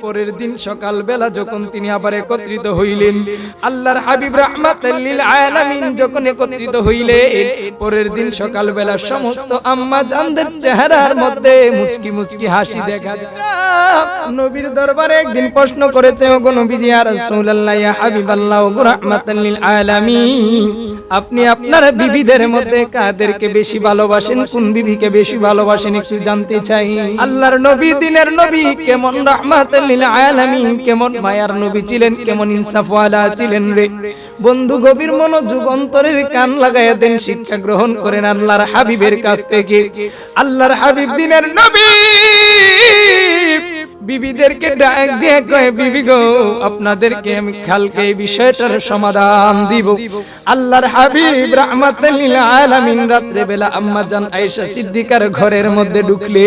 পরের দিন সকাল বেলা যখন তিনি আবার একত্রিত হইলেন, আল্লাহর হাবিব যখন একত্রিত পরের দিন সকাল বেলা সমস্ত আম্মা জানদের চেহারার মধ্যে মুচকি মুচকি হাসি দেখা একদিন প্রশ্ন করেছে আপনি আপনার বিবিদের মধ্যে কাদেরকে বেশি ভালোবাসেন, কোন বিবিকে বেশি ভালোবাসেন একটু জানতে চাই? আল্লাহর নবী, দিনের নবী, কেমন রাহমাতাল্লিল আলামিন, কেমন মায়ার নবী ছিলেন, কেমন ইনসাফওয়ালা ছিলেন রে। বন্ধু, গভীর মনোযোগ, অন্তরের কান লাগাইয়া দেন, শিক্ষা গ্রহণ করেন আল্লাহর হাবিবের কাছ থেকে। আল্লাহর হাবিব, দিনের নবী, বিবিদেরকে ডাক দিয়ে বিবি গো, আপনাদেরকে আমি কালকে এই বিষয়টার সমাধান দিব। আল্লাহর হাবিব রাহমাতুল আলামিন রাত্রে বেলা আম্মা জান আয়েশা সিদ্দিকার ঘরের মধ্যে ঢুকলে।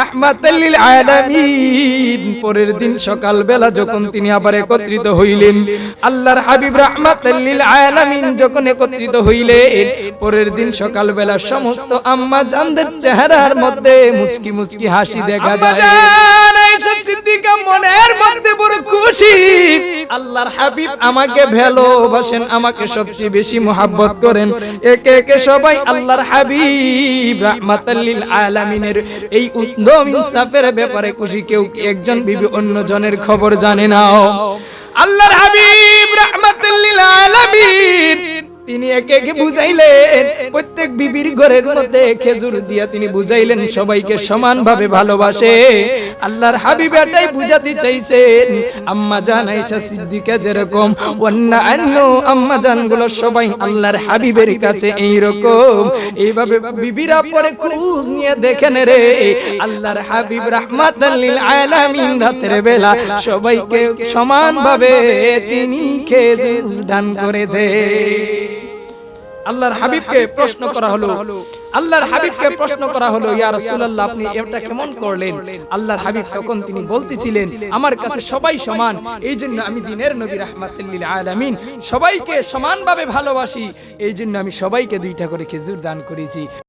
রাহমাতাল্লিল আলামিন। পরের দিন সকাল বেলা যখন তিনি আবার একত্রিত হইলেন আল্লাহর হাবিব রাহমাতাল্লিল আলামিন যখন একত্রিত হইলেন পরের দিন সকাল বেলা সমস্ত আম্মা জানদের চেহারার মধ্যে মুচকি মুচকি হাসি দেখা যায়। মনের মধ্যে বড় খুশি। আল্লাহর হাবিব আমাকে ভালোবাসেন, আমাকে সবচেয়ে বেশি মোহাব্বত করেন। একে একে সবাই আল্লাহর হাবিব রাহমাতাল্লিল আলামিনের এই উত্তম ইনসাফের ব্যাপারে খুশি। কেউ কি একজন বিবি অন্য জনের খবর জানে না? আল্লাহর হাবিব রাহমাতাল্লিল আলামিন তিনি একে একে বুঝাইলেন। প্রত্যেক বিবির ঘরের মধ্যে খেজুর দিয়া তিনি বুঝাইলেন, সবাইকে সমানভাবে ভালোবাসে। আল্লাহর হাবিব এটাই বুঝাতে চাইছেন। আম্মা জান আয়েশা সিদ্দিকা যেরকম অন্যান্য আম্মা জানগুলো সবাই আল্লাহর হাবিবের কাছে এই রকম এইভাবে বিবিরা পরে খোঁজ নিয়ে দেখেন রে, আল্লাহর হাবিব রাহমাতাল্লিল আলামিন রাতের বেলা সবাইকে সমানভাবে তিনি খেজুর দান করেছে। আল্লাহর হাবিবকে প্রশ্ন করা হলো। আল্লাহর হাবিবকে প্রশ্ন করা হলো ইয়া রাসূলুল্লাহ আপনি এটা কেমন করলেন? আল্লাহর হাবিব তখন তিনি বলতেছিলেন আমার কাছে সবাই সমান এই জন্য আমি দিনের নবী রাহমাতুল লিল আলামিন সবাইকে সমানভাবে ভালোবাসি। এই জন্য আমি সবাইকে দুইটা করে খেজুর দান করেছি।